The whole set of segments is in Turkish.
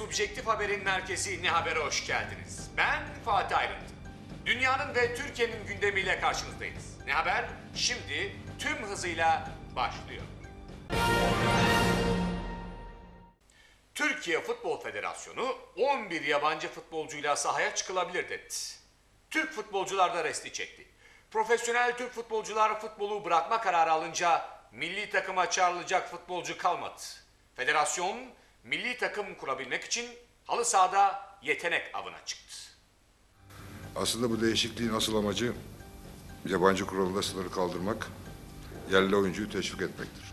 subjektif haberin merkezi Ne Haber'e hoş geldiniz. Ben Fatih Ayrıntı. Dünyanın ve Türkiye'nin gündemiyle karşınızdayız. Ne Haber şimdi tüm hızıyla başlıyor. Türkiye Futbol Federasyonu 11 yabancı futbolcuyla sahaya çıkılabilir dedi. Türk futbolcular da resti çekti. Profesyonel Türk futbolcular futbolu bırakma kararı alınca milli takıma çağrılacak futbolcu kalmadı. Federasyon milli takım kurabilmek için halı sahada yetenek avına çıktı. Aslında bu değişikliğin asıl amacı yabancı kuralında sınırı kaldırmak, yerli oyuncuyu teşvik etmektir.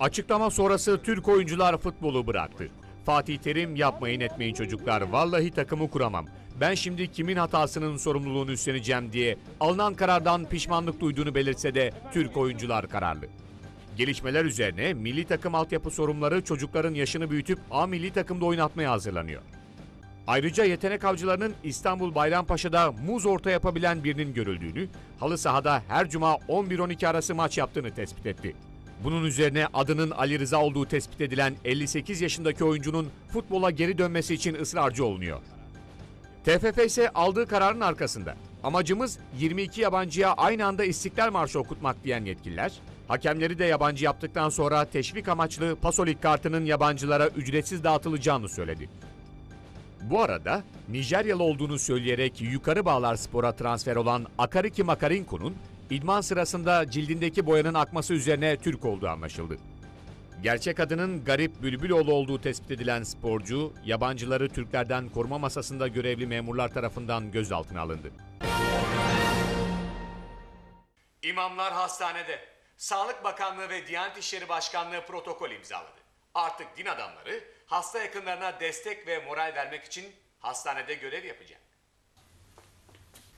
Açıklama sonrası Türk oyuncular futbolu bıraktı. Fatih Terim yapmayın etmeyin çocuklar vallahi takımı kuramam. Ben şimdi kimin hatasının sorumluluğunu üstleneceğim diye alınan karardan pişmanlık duyduğunu belirtse de Türk oyuncular kararlı. Gelişmeler üzerine milli takım altyapı sorumluları çocukların yaşını büyütüp A milli takımda oynatmaya hazırlanıyor. Ayrıca yetenek avcılarının İstanbul Bayrampaşa'da muz orta yapabilen birinin görüldüğünü, halı sahada her cuma 11-12 arası maç yaptığını tespit etti. Bunun üzerine adının Ali Rıza olduğu tespit edilen 58 yaşındaki oyuncunun futbola geri dönmesi için ısrarcı olunuyor. TFF ise aldığı kararın arkasında. Amacımız 22 yabancıya aynı anda İstiklal Marşı okutmak diyen yetkililer, hakemleri de yabancı yaptıktan sonra teşvik amaçlı Pasolik kartının yabancılara ücretsiz dağıtılacağını söyledi. Bu arada Nijeryalı olduğunu söyleyerek yukarı bağlar spora transfer olan Akariki Makarinko'nun idman sırasında cildindeki boyanın akması üzerine Türk olduğu anlaşıldı. Gerçek adının Garip Bülbüloğlu olduğu tespit edilen sporcu, yabancıları Türklerden koruma masasında görevli memurlar tarafından gözaltına alındı. İmamlar hastanede. Sağlık Bakanlığı ve Diyanet İşleri Başkanlığı protokol imzaladı. Artık din adamları hasta yakınlarına destek ve moral vermek için hastanede görev yapacak.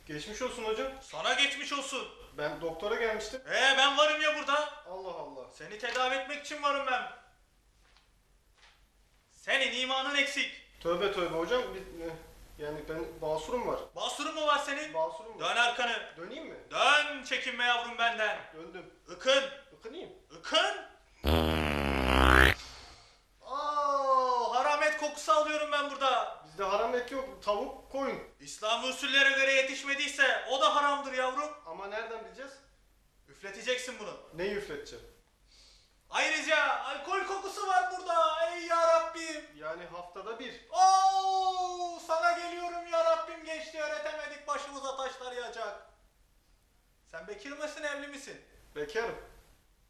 Geçmiş olsun hocam. Sana geçmiş olsun. Ben doktora gelmiştim. Ee ben varım ya burada. Allah Allah. Seni tedavi etmek için varım ben. Senin imanın eksik. Tövbe tövbe hocam. Bir, e, yani ben basurum var. Basurun mu var senin? Basurum var. Dön arkanı. Döneyim mi? Dön çekinme yavrum benden. Döndüm. Ikın. Ikınayım. Ikın. Aa, haramet kokusu alıyorum ben burada. Bizde haram et yok. Tavuk, koyun. İslam usullere göre yetişmediyse o da haramdır yavrum. Ama nereden bileceğiz? Üfleteceksin bunu. Neyi üfleteceğim? Ayrıca alkol kokusu var burada. Ey ya Rabbim. Yani haftada bir. Oo, sana geliyorum ya Rabbim gençliği öğretemedik başımıza taşlar yağacak. Sen bekir misin evli misin? Bekarım.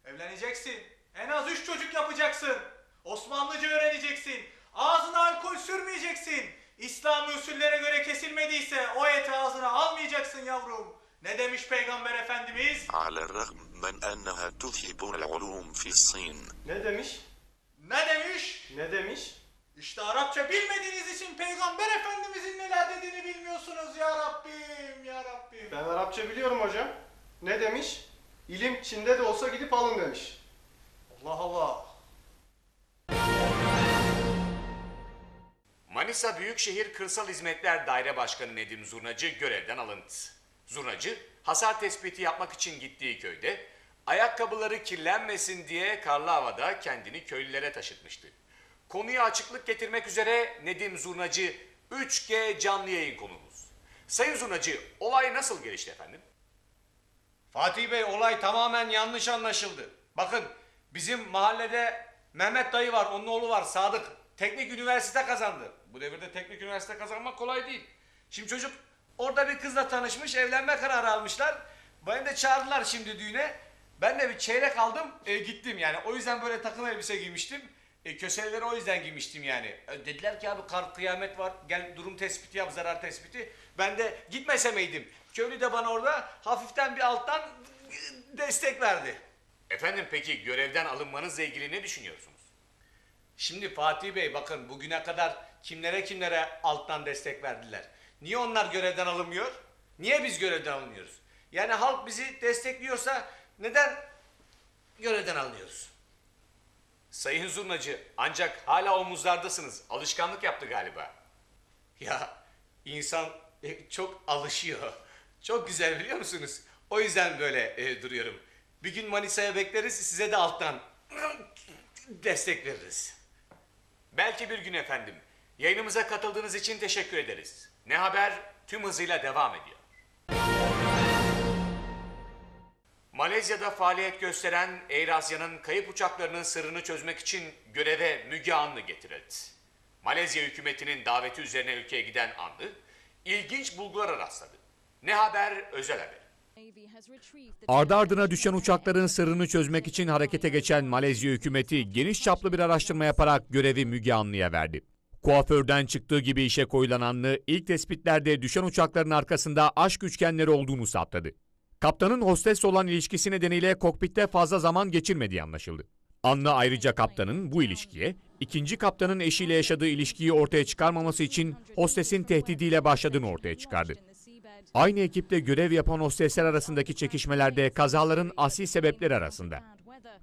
Evleneceksin. En az üç çocuk yapacaksın. Osmanlıca öğreneceksin. Ağzına alkol sürmeyeceksin. İslami usullere göre kesilmediyse o eti ağzına almayacaksın yavrum. Ne demiş Peygamber Efendimiz? Ala rahm men enneha tuhibul. Ne demiş? Ne demiş? Ne demiş? İşte Arapça bilmediğiniz için Peygamber Efendimizin neler dediğini bilmiyorsunuz ya Rabbim ya Rabbim. Ben Arapça biliyorum hocam. Ne demiş? İlim Çin'de de olsa gidip alın demiş. Allah Allah. Manisa Büyükşehir Kırsal Hizmetler Daire Başkanı Nedim Zurnacı görevden alındı. Zurnacı, hasar tespiti yapmak için gittiği köyde ayakkabıları kirlenmesin diye karlı havada kendini köylülere taşıtmıştı. Konuya açıklık getirmek üzere Nedim Zurnacı 3G canlı yayın konumuz. Sayın Zurnacı, olay nasıl gelişti efendim? Fatih Bey olay tamamen yanlış anlaşıldı. Bakın bizim mahallede Mehmet dayı var, onun oğlu var Sadık. Teknik üniversite kazandı. Bu devirde teknik üniversite kazanmak kolay değil. Şimdi çocuk orada bir kızla tanışmış, evlenme kararı almışlar. Beni de çağırdılar şimdi düğüne. Ben de bir çeyrek aldım, e, gittim yani. O yüzden böyle takım elbise giymiştim. E, köseleri o yüzden giymiştim yani. E, dediler ki abi kar kıyamet var, gel durum tespiti yap, zarar tespiti. Ben de gitmese miydim? Köylü de bana orada hafiften bir alttan destek verdi. Efendim peki görevden alınmanızla ilgili ne düşünüyorsunuz? Şimdi Fatih Bey bakın bugüne kadar kimlere kimlere alttan destek verdiler. Niye onlar görevden alınmıyor? Niye biz görevden alınmıyoruz? Yani halk bizi destekliyorsa neden görevden alınıyoruz? Sayın Zurnacı ancak hala omuzlardasınız. Alışkanlık yaptı galiba. Ya insan e, çok alışıyor. Çok güzel biliyor musunuz? O yüzden böyle e, duruyorum. Bir gün Manisa'ya bekleriz size de alttan destek veririz. Belki bir gün efendim. Yayınımıza katıldığınız için teşekkür ederiz. Ne haber tüm hızıyla devam ediyor. Malezya'da faaliyet gösteren Air Asya'nın kayıp uçaklarının sırrını çözmek için göreve Müge Anlı getirildi. Malezya hükümetinin daveti üzerine ülkeye giden Anlı, ilginç bulgulara rastladı. Ne haber özel haber. Ardı ardına düşen uçakların sırrını çözmek için harekete geçen Malezya hükümeti geniş çaplı bir araştırma yaparak görevi Müge Anlı'ya verdi. Kuaförden çıktığı gibi işe koyulan Anlı ilk tespitlerde düşen uçakların arkasında aşk üçgenleri olduğunu saptadı. Kaptanın hostesle olan ilişkisi nedeniyle kokpitte fazla zaman geçirmediği anlaşıldı. Anlı ayrıca kaptanın bu ilişkiye, ikinci kaptanın eşiyle yaşadığı ilişkiyi ortaya çıkarmaması için hostesin tehdidiyle başladığını ortaya çıkardı. Aynı ekipte görev yapan hostesler arasındaki çekişmelerde kazaların asli sebepleri arasında.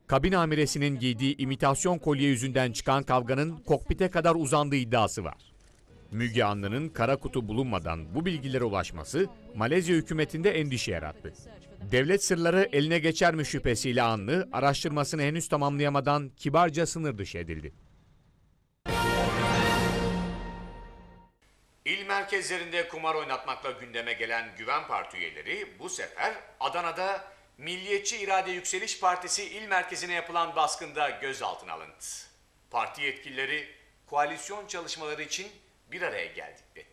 Kabin amiresinin giydiği imitasyon kolye yüzünden çıkan kavganın kokpite kadar uzandığı iddiası var. Müge Anlı'nın kara kutu bulunmadan bu bilgilere ulaşması Malezya hükümetinde endişe yarattı. Devlet sırları eline geçer mi şüphesiyle Anlı araştırmasını henüz tamamlayamadan kibarca sınır dışı edildi. İl merkezlerinde kumar oynatmakla gündeme gelen Güven Parti üyeleri bu sefer Adana'da Milliyetçi İrade Yükseliş Partisi il merkezine yapılan baskında gözaltına alındı. Parti yetkilileri koalisyon çalışmaları için bir araya geldik dedi.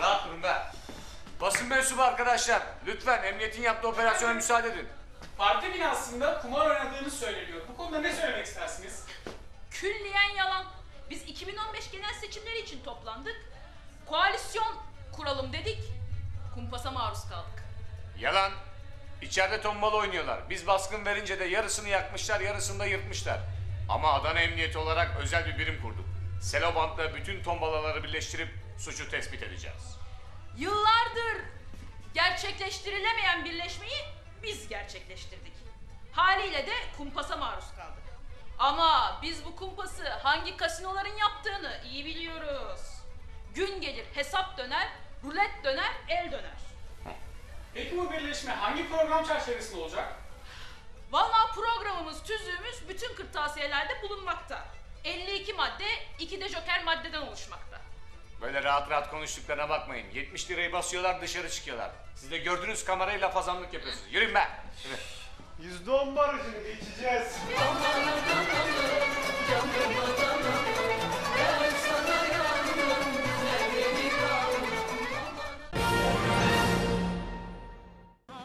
Rahat durun be. Basın mensubu arkadaşlar, lütfen emniyetin yaptığı operasyona müsaade edin. Parti binasında kumar oynadığını söyleniyor. Bu konuda ne söylemek istersiniz? Külliyen yalan. Biz 2015 genel seçimleri için toplandık. Koalisyon kuralım dedik. Kumpasa maruz kaldık. Yalan. İçeride tombala oynuyorlar. Biz baskın verince de yarısını yakmışlar, yarısını da yırtmışlar. Ama Adana Emniyeti olarak özel bir birim kurduk. Selobant'la bütün tombalaları birleştirip suçu tespit edeceğiz. Yıllardır gerçekleştirilemeyen birleşmeyi biz gerçekleştirdik. Haliyle de kumpasa maruz kaldık. Ama biz bu kumpası hangi kasinoların yaptığını iyi biliyoruz. Gün gelir hesap döner, rulet döner, el döner. Peki bu birleşme hangi program çerçevesinde olacak? Vallahi programımız, tüzüğümüz bütün kırtasiyelerde bulunmakta. 52 madde, 2 de joker maddeden oluşmakta. Böyle rahat rahat konuştuklarına bakmayın. 70 lirayı basıyorlar dışarı çıkıyorlar. Siz de gördünüz kamerayla fazanlık yapıyorsunuz. Yürüyün be. Yüzde on barajını geçeceğiz.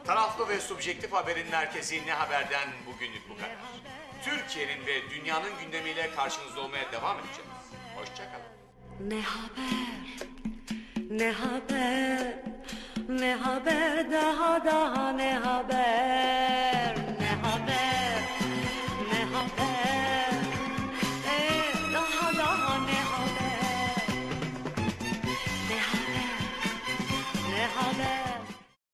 Taraflı ve subjektif haberin merkezi Ne Haber'den bugünlük bu kadar. Türkiye'nin ve dünyanın gündemiyle karşınızda olmaya devam edeceğiz. Hoşçakalın. Ne haber? Ne haber? Ne haber daha daha ne haber?